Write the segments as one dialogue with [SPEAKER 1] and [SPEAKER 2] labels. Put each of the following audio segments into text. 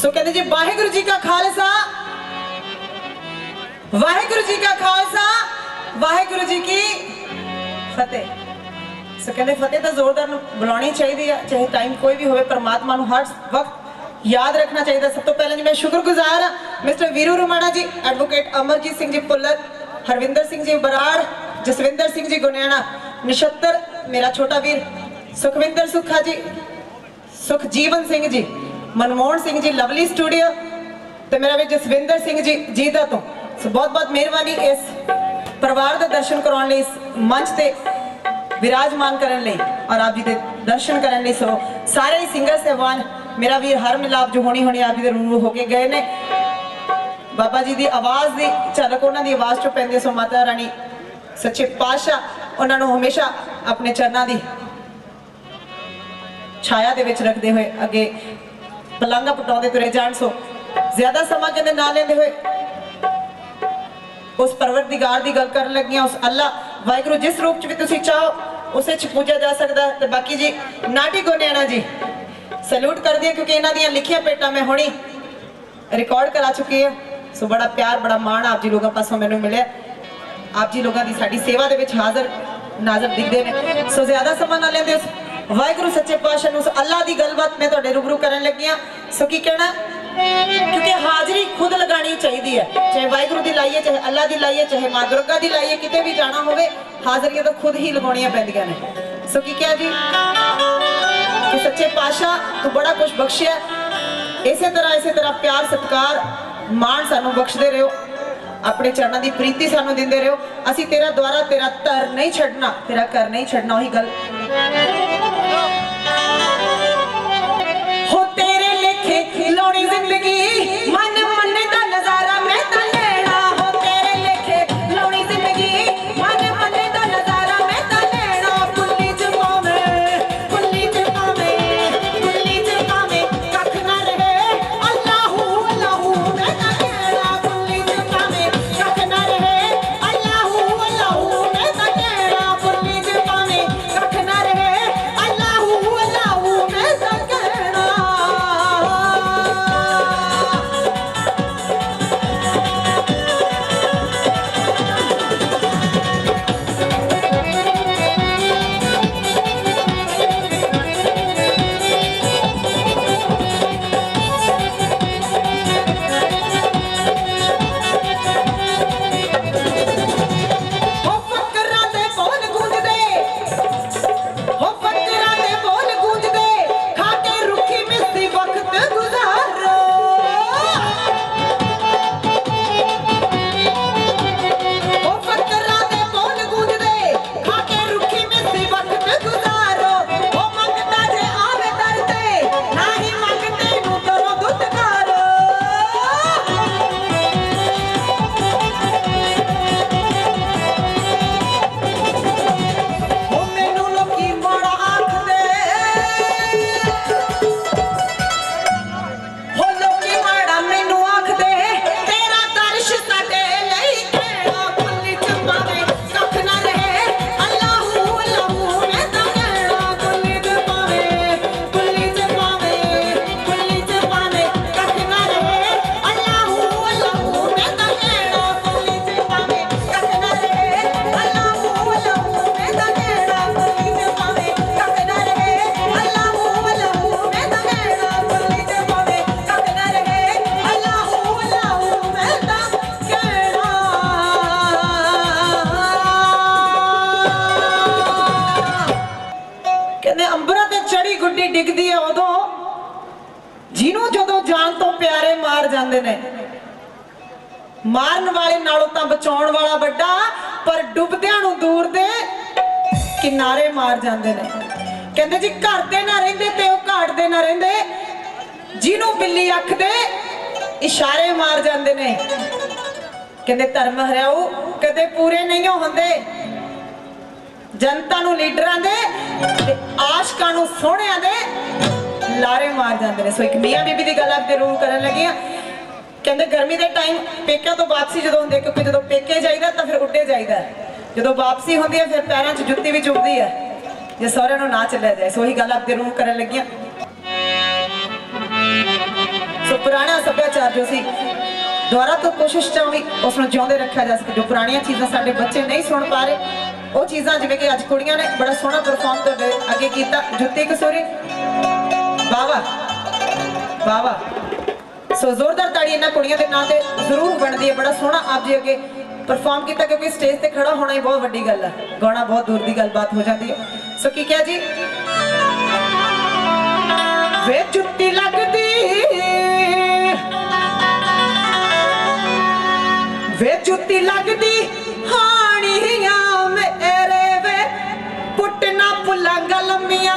[SPEAKER 1] ਸੋ ਕਹਿੰਦੇ ਜੀ, ਵਾਹਿਗੁਰੂ ਜੀ ਕਾ ਖਾਲਸਾ। ਵਾਹਿਗੁਰੂ ਜੀ ਕਾ ਖਾਲਸਾ, ਵਾਹਿਗੁਰੂ ਜੀ ਕੀ ਫਤਿਹ। ਸੋ ਕਹਿੰਦੇ, ਫਤਿਹ ਤਾਂ ਜ਼ੋਰਦਾਰ ਨੂੰ ਬੁਲਾਉਣੀ ਚਾਹੀਦੀ ਆ, ਚਾਹੇ ਟਾਈਮ ਕੋਈ ਵੀ ਹੋਵੇ, ਪਰਮਾਤਮਾ ਨੂੰ ਹਰ ਵਕਤ ਯਾਦ ਰੱਖਣਾ ਚਾਹੀਦਾ। ਸਭ ਤੋਂ ਪਹਿਲਾਂ ਜੀ, ਮੈਂ ਸ਼ੁਕਰਗੁਜ਼ਾਰ ਹਾਂ, ਮਿਸਟਰ ਵੀਰੂ ਰੁਮਾਣਾ ਜੀ ਐਡਵੋਕੇਟ ਅਮਰਜੀਤ ਸਿੰਘ ਜੀ ਪੁੱਲਰ, ਹਰਵਿੰਦਰ ਸਿੰਘ ਜੀ ਬਰਾੜ, ਜਸਵਿੰਦਰ ਸਿੰਘ ਜੀ ਗੁਨਿਆਣਾ ਨਿਸ਼ਤਰ ਮੇਰਾ ਛੋਟਾ ਵੀਰ ਸੁਖਵਿੰਦਰ ਸੁਖਾ ਜੀ, ਸੁਖਜੀਵਨ ਸਿੰਘ ਜੀ। ਮਨਮੋਹਨ ਸਿੰਘ ਜੀ, ਲਵਲੀ ਸਟੂਡੀਓ ਤੇ ਮੇਰਾ ਵੀ ਜਸਵਿੰਦਰ ਸਿੰਘ ਜੀ, ਜੀਦਾ ਤੋਂ। ਸੋ ਬਹੁਤ ਬਹੁਤ ਮਿਹਰਬਾਨੀ ਇਸ ਪਰਿਵਾਰ ਦੇ ਦਰਸ਼ਨ ਕਰਾਉਣ ਲਈ, ਇਸ ਮੰਚ ਤੇ ਵਿਰਾਜਮਾਨ ਕਰਨ ਲਈ ਔਰ ਆਪ ਜੀ ਦੇ ਦਰਸ਼ਨ ਕਰਨ ਲਈ। ਸੋ ਸਾਰੇ ਹੀ ਸਿੰਗਰ ਸਹਿਬਾਨ, ਮੇਰਾ ਵੀਰ ਹਰ ਮਿਲਾਪ ਜੋ ਹੋਣੀ ਹੋਣੀ ਆਪ ਜੀ ਦੇ ਰੂਬਰੂ ਹੋ ਕੇ ਗਏ ਨੇ। ਬਾਬਾ ਜੀ ਦੀ ਆਵਾਜ਼ ਦੀ, ਝਲਕ ਉਹਨਾਂ ਦੀ ਆਵਾਜ਼ ਚੋਂ ਪੈਂਦੀ ਹੈ। ਸੋ ਮਾਤਾ ਰਾਣੀ, ਸੱਚੇ ਪਾਤਸ਼ਾਹ, ਉਹਨਾਂ ਨੂੰ ਹਮੇਸ਼ਾ ਆਪਣੇ ਚਰਨਾਂ ਦੀ ਛਾਇਆ ਦੇ ਵਿੱਚ ਰੱਖਦੇ ਹੋਏ ਅੱਗੇ ਪਲੰਘਾਂ ਪਟਾਉਂਦੇ ਤੁਰੇ ਜਾਣ ਸੋ। ਜ਼ਿਆਦਾ ਸਮਾਂ ਕਹਿੰਦੇ ਨਾ ਲੈਂਦੇ ਹੋਏ ਉਸ ਪਰਵਰਦੀਗਾਰ ਦੀ ਗੱਲ ਕਰਨ ਲੱਗੀਆਂ। ਉਸ ਅੱਲਾ, ਵਾਹਿਗੁਰੂ, ਜਿਸ ਰੂਪ ਚ ਵੀ ਤੁਸੀਂ ਚਾਹੋ, ਉਸੇ ਚ ਪੂਜਿਆ ਜਾ ਸਕਦਾ ਤੇ ਬਾਕੀ ਜੀ ਨਾਟੀ ਗੋਨਿਆਣਾ ਜੀ, ਸਲੂਟ ਕਰਦੀ ਹਾਂ ਕਿਉਂਕਿ ਇਹਨਾਂ ਦੀਆਂ ਲਿਖੀਆਂ ਪੇਟਾਂ ਮੈਂ ਹੁਣੀ ਰਿਕਾਰਡ ਕਰਾ ਚੁੱਕੀ ਹਾਂ। ਸੋ ਬੜਾ ਪਿਆਰ, ਬੜਾ ਮਾਣ ਆਪ ਜੀ ਲੋਕਾਂ ਪਾਸੋਂ ਮੈਨੂੰ ਮਿਲਿਆ। ਆਪ ਜੀ ਲੋਕਾਂ ਦੀ ਸਾਡੀ ਸੇਵਾ ਦੇ ਵਿੱਚ ਹਾਜ਼ਰ, ਨਾਜ਼ਰ ਦਿਖਦੇ ਨੇ। ਸੋ ਜ਼ਿਆਦਾ ਸਮਾਂ ਨਾ ਲੈਂਦੇ ਵਾਹਿਗੁਰੂ ਸੱਚੇ ਪਾਤਸ਼ਾਹ ਨੂੰ ਉਸ ਅੱਲਾ ਦੀ ਗੱਲਬਾਤ ਮੈਂ ਤੁਹਾਡੇ ਰੂਬਰੂ ਕਰਨ ਲੱਗੀ ਹਾਂ। ਸੋ ਕੀ ਕਹਿਣਾ? ਕਿਉਂਕਿ ਹਾਜ਼ਰੀ ਖੁਦ ਲਗਾਣੀ ਚਾਹੀਦੀ ਹੈ। ਚਾਹੇ ਵਾਹਿਗੁਰੂ ਦੀ ਲਾਈਏ, ਚਾਹੇ ਅੱਲਾ ਦੀ ਲਾਈਏ, ਚਾਹੇ ਮਾਂ ਦੁਰਗਾ ਦੀ ਲਾਈਏ, ਕਿਤੇ ਵੀ ਜਾਣਾ ਹੋਵੇ, ਹਾਜ਼ਰੀਆਂ ਤਾਂ ਖੁਦ ਹੀ ਲਗਾਉਣੀਆਂ ਪੈਂਦੀਆਂ ਨੇ। ਸੋ ਕੀ ਕਿਹਾ ਜੀ? ਕਿ ਸੱਚੇ ਪਾਤਸ਼ਾਹ, ਤੂੰ ਬੜਾ ਕੁਝ ਬਖਸ਼ਿਆ। ਇਸੇ ਤਰ੍ਹਾਂ ਇਸੇ ਤਰ੍ਹਾਂ ਪਿਆਰ, ਸਤਿਕਾਰ, ਮਾਣ ਸਾਨੂੰ ਬਖਸ਼ਦੇ ਰਹੋ। ਆਪਣੇ ਚਰਨਾਂ ਦੀ ਪ੍ਰੀਤੀ ਸਾਨੂੰ ਦਿੰਦੇ ਰਹੋ। ਅਸੀਂ ਤੇਰਾ ਦੁਆਰਾ ਤੇਰਾ ਧਰ ਨਹੀਂ ਛੱਡਣਾ, ਤੇਰਾ ਘਰ ਨਹੀਂ ਛੱਡਣਾ, ਉਹੀ ਗੱਲ। ਮਾਰਨ ਵਾਲੇ ਨਾਲੋਂ ਤਾਂ ਬਚਾਉਣ ਵਾਲਾ ਵੱਡਾ, ਪਰ ਡੁੱਬਦਿਆਂ ਨੂੰ ਦੂਰ ਦੇ ਕਿਨਾਰੇ ਮਾਰ ਜਾਂਦੇ ਨੇ। ਕਹਿੰਦੇ ਜੀ, ਘਰ ਦੇ ਨਾ ਰਹਿੰਦੇ ਤੇ ਉਹ ਘਾਟ ਦੇ ਨਾ ਰਹਿੰਦੇ। ਜਿਹਨੂੰ ਬਿੱਲੀ ਅੱਖ ਦੇ ਇਸ਼ਾਰੇ ਮਾਰ ਜਾਂਦੇ ਨੇ। ਕਹਿੰਦੇ, ਧਰਮ ਹਰਿਆਉ ਕਦੇ ਪੂਰੇ ਨਹੀਂ ਹੁੰਦੇ। ਜਨਤਾ ਨੂੰ ਲੀਡਰਾਂ ਦੇ ਤੇ ਆਸ਼ਕਾਂ ਨੂੰ ਸੋਹਣਿਆਂ ਦੇ ਲਾਰੇ ਮਾਰ ਜਾਂਦੇ ਨੇ। ਸੋ ਇੱਕ ਮੀਆਂ ਬੀਬੀ ਦੀ ਗੱਲ ਆਪਦੇ ਰੂਲ ਕਰਨ ਲੱਗੀਆਂ ਕਹਿੰਦੇ ਗਰਮੀ ਦੇ ਟਾਈਮ ਪੇਕਿਆਂ ਤੋਂ ਵਾਪਸੀ ਜਦੋਂ ਹੁੰਦੀ ਕਿਉਂਕਿ ਜਦੋਂ ਪੇਕੇ ਜਾਈਦਾ ਤਾਂ ਫਿਰ ਉੱਡੇ ਜਾਈਦਾ ਜਦੋਂ ਵਾਪਸੀ ਹੁੰਦੀ ਹੈ, ਫਿਰ ਪੈਰਾਂ 'ਚ ਜੁੱਤੀ ਵੀ ਚੁੱਭਦੀ ਹੈ। ਜੇ ਸਹੁਰਿਆਂ ਨੂੰ ਨਾ ਚੱਲਿਆ ਜਾਏ, ਸੋ ਉਹੀ ਗੱਲ ਆਪਦੇ ਰੂਮ ਕਰਨ ਲੱਗੀਆਂ। ਸੋ ਪੁਰਾਣਾ ਸੱਭਿਆਚਾਰ ਜੋ ਸੀ ਦੁਆਰਾ ਤੋਂ ਕੋਸ਼ਿਸ਼ ਚਾਹੀ ਉਸ ਨੂੰ ਜਿਉਂਦੇ ਰੱਖਿਆ ਜਾ ਸਕੇ। ਜੋ ਪੁਰਾਣੀਆਂ ਚੀਜ਼ਾਂ ਸਾਡੇ ਬੱਚੇ ਨਹੀਂ ਸੁਣ ਪਾ ਰਹੇ, ਉਹ ਚੀਜ਼ਾਂ ਜਿਵੇਂ ਕਿ ਅੱਜ ਕੁੜੀਆਂ ਨੇ ਬੜਾ ਸੋਹਣਾ ਪਰਫਾਰਮ ਕਰਦੇ, ਅੱਗੇ ਕੀਤਾ ਜੁੱਤੀ ਕਸੋਰੀ। ਵਾਵਾ ਵਾਵਾ ਸੋ ਜ਼ੋਰਦਾਰ ਤਾੜੀ ਇਹਨਾਂ ਕੁੜੀਆਂ ਦੇ ਨਾਂ ਤੇ ਜ਼ਰੂਰ ਬਣਦੀ ਹੈ, ਬੜਾ ਸੋਹਣਾ ਆਪ ਜੀ ਅੱਗੇ ਪਰਫਾਰਮ ਕੀਤਾ ਕਿਉਂਕਿ ਸਟੇਜ ਤੇ ਖੜਾ ਹੋਣਾ ਹੀ ਬਹੁਤ ਵੱਡੀ ਗੱਲ ਹੈ। ਗਾਉਣਾ ਬਹੁਤ ਦੂਰ ਦੀ ਗੱਲ, ਬਾਤ ਹੋ ਜਾਂਦੀ ਹੈ। ਸੋ ਕੀ ਕਿਹਾ ਜੀ? ਵੇ ਜੁੱਤੀ ਲੱਗਦੀ। ਵੇ ਜੁੱਤੀ ਲੱਗਦੀ, ਹਾਣੀਆਂ ਮੇਰੇ ਵੇ। ਪੁੱਟਣਾ ਪੁਲੰਗ ਲੰਮੀਆਂ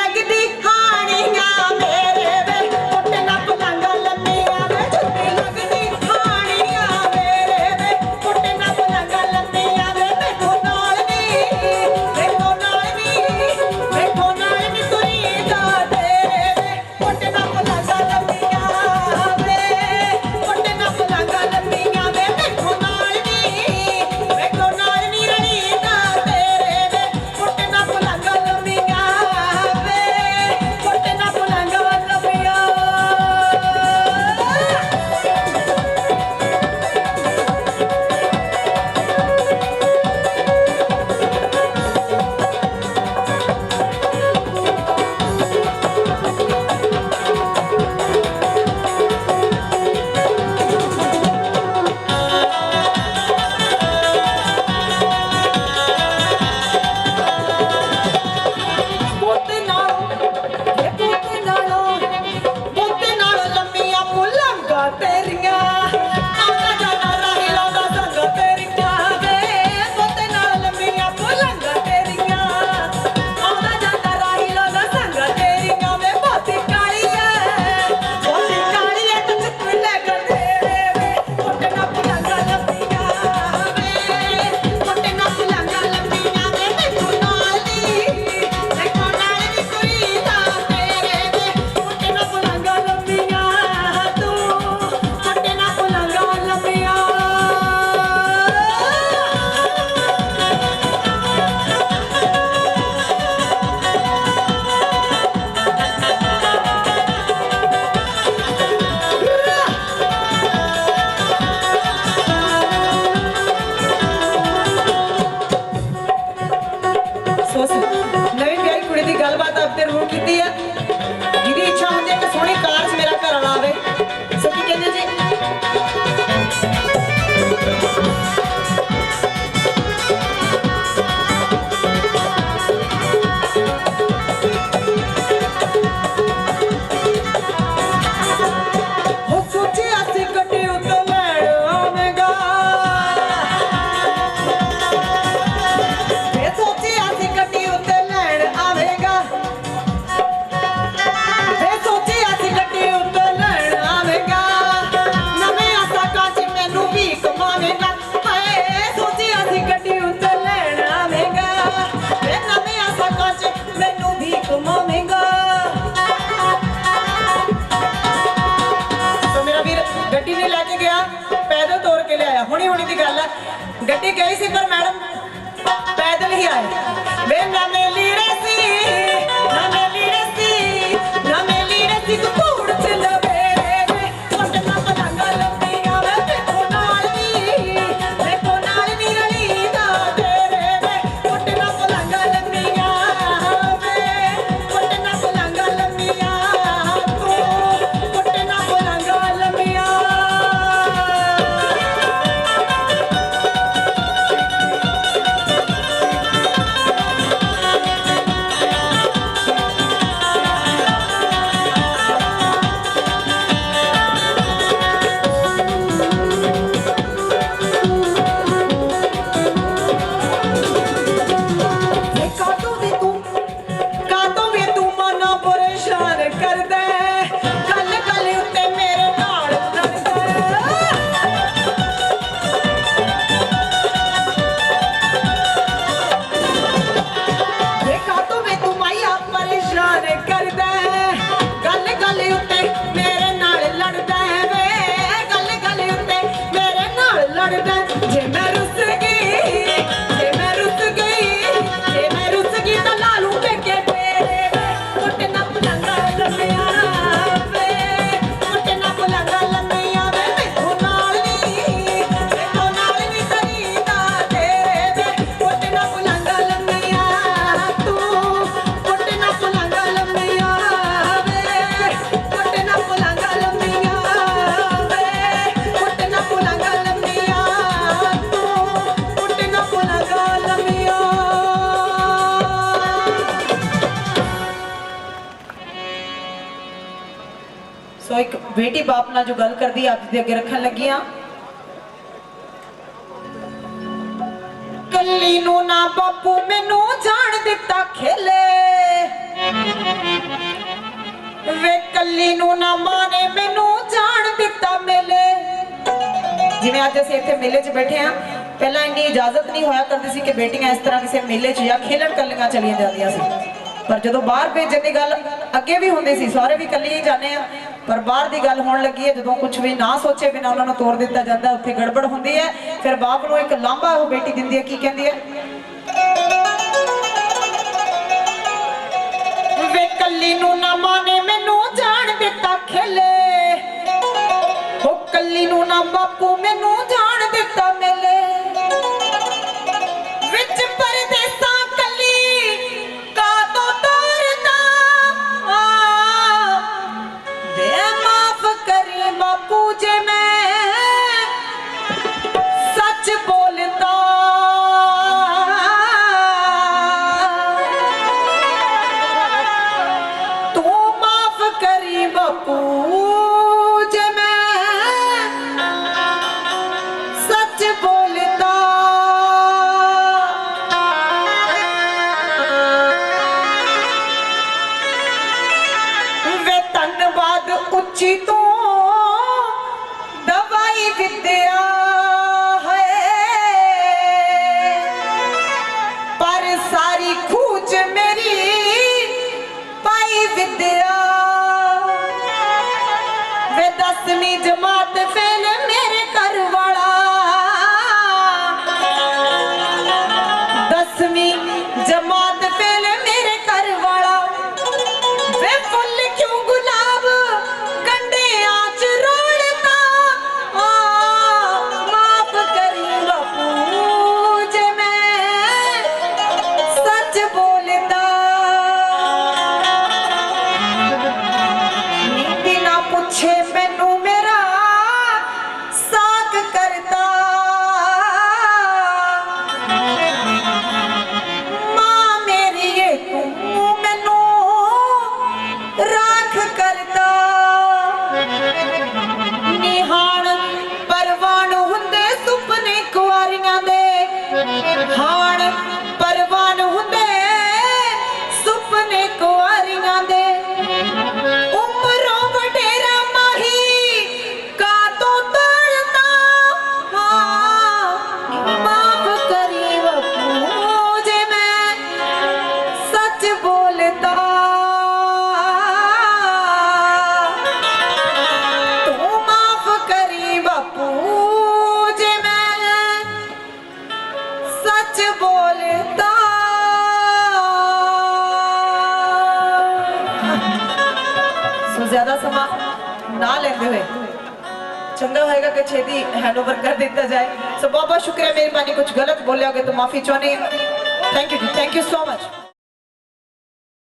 [SPEAKER 1] ਗੱਲਬਾਤ ਆਪਦੇ ਨੂੰ ਕੀਤੀ ਹੈ ਦੀ ਗੱਲ ਹੈ। ਗੱਡੀ ਗਈ ਸੀ ਪਰ ਮੈਡਮ ਪੈਦਲ ਹੀ ਆਏ। ਵੇ ਨਾ ਮੇਲੀ ਰਸੀ ਬੇਟੀ ਬਾਪ ਨਾਲ ਜੋ ਗੱਲ ਕਰਦੀ ਹੈ ਆਪ ਦੇ ਅੱਗੇ ਰੱਖਣ ਲੱਗੀ ਹਾਂ ਕੱਲੀ ਨੂੰ ਨਾ ਬਾਪੂ ਮੈਨੂੰ ਜਾਣ ਦਿੱਤਾ ਖੇਲੇ। ਵੇ ਕੱਲੀ ਨੂੰ ਨਾ ਮਾਂ ਮੈਨੂੰ ਜਾਣ ਦਿੱਤਾ ਮੇਲੇ। ਜਿਵੇਂ ਅੱਜ ਅਸੀਂ ਇੱਥੇ ਮੇਲੇ 'ਚ ਬੈਠੇ ਆ ਪਹਿਲਾਂ ਇੰਨੀ ਇਜਾਜ਼ਤ ਨਹੀਂ ਹੋਇਆ ਕਰਦੀ ਸੀ ਕਿ ਬੇਟੀਆਂ ਇਸ ਤਰ੍ਹਾਂ ਕਿਸੇ ਮੇਲੇ 'ਚ ਜਾਂ ਖੇਲਣ ਕੱਲੀਆਂ ਚਲੀਆਂ ਜਾਂਦੀਆਂ ਸੀ। ਪਰ ਜਦੋਂ ਬਾਹਰ ਭੇਜਣ ਦੀ ਗੱਲ ਅੱਗੇ ਵੀ ਹੁੰਦੀ ਸੀ, ਸਾਰੇ ਵੀ ਕੱਲੀਆਂ ਹੀ ਜਾਂਦੇ ਆ ਪਰ ਬਾਹਰ ਦੀ ਗੱਲ ਹੋਣ ਲੱਗੀ ਹੈ, ਜਦੋਂ ਕੁਝ ਵੀ ਨਾ ਸੋਚੇ ਬਿਨਾ ਉਹਨਾਂ ਨੂੰ ਤੋੜ ਦਿੱਤਾ ਜਾਂਦਾ ਉੱਥੇ ਗੜਬੜ ਹੁੰਦੀ ਹੈ। ਫਿਰ ਬਾਪ ਨੂੰ ਇੱਕ ਲਾਂਭਾ ਉਹ ਬੇਟੀ ਦਿੰਦੀ ਹੈ, ਕੀ ਕਹਿੰਦੀ ਹੈ? ਵੇ ਕੱਲੀ ਨੂੰ ਨਾ ਮਾਨੇ, ਮੈਨੂੰ ਜਾਣ ਦਿੱਤਾ ਖੇਲੇ। ਉਹ ਕੱਲੀ ਨੂੰ ਨਾ ਬਾਪੂ, ਮੈਨੂੰ ਜਾਣ ਦਿੱਤਾ ਮੇਲੇ। ਉੱਚੀ ਤੋਂ ਦਵਾਈ ਵਿਦਿਆ ਹੈ। ਪਰ ਸਾਰੀ ਖੂਚ ਮੇਰੀ ਪਾਈ ਵਿਦਿਆ। ਵੇ ਦਸਵੀਂ ਜਮਾ ਨਾ ਲੈਂਦੇ ਹੋਏ। ਚੰਗਾ ਹੋਏਗਾ ਕਿ ਛੇਤੀ ਹੈਂਡਓਵਰ ਕਰ ਦਿੱਤਾ ਜਾਏ। ਸੋ ਬਹੁਤ ਬਹੁਤ ਸ਼ੁਕਰੀਆ ਮਿਹਰਬਾਨੀ ਕੁਝ ਗਲਤ ਬੋਲਿਆ ਹੋਵੇ ਤਾਂ ਮਾਫੀ ਚਾਹੁੰਦੇ thank you thank you so much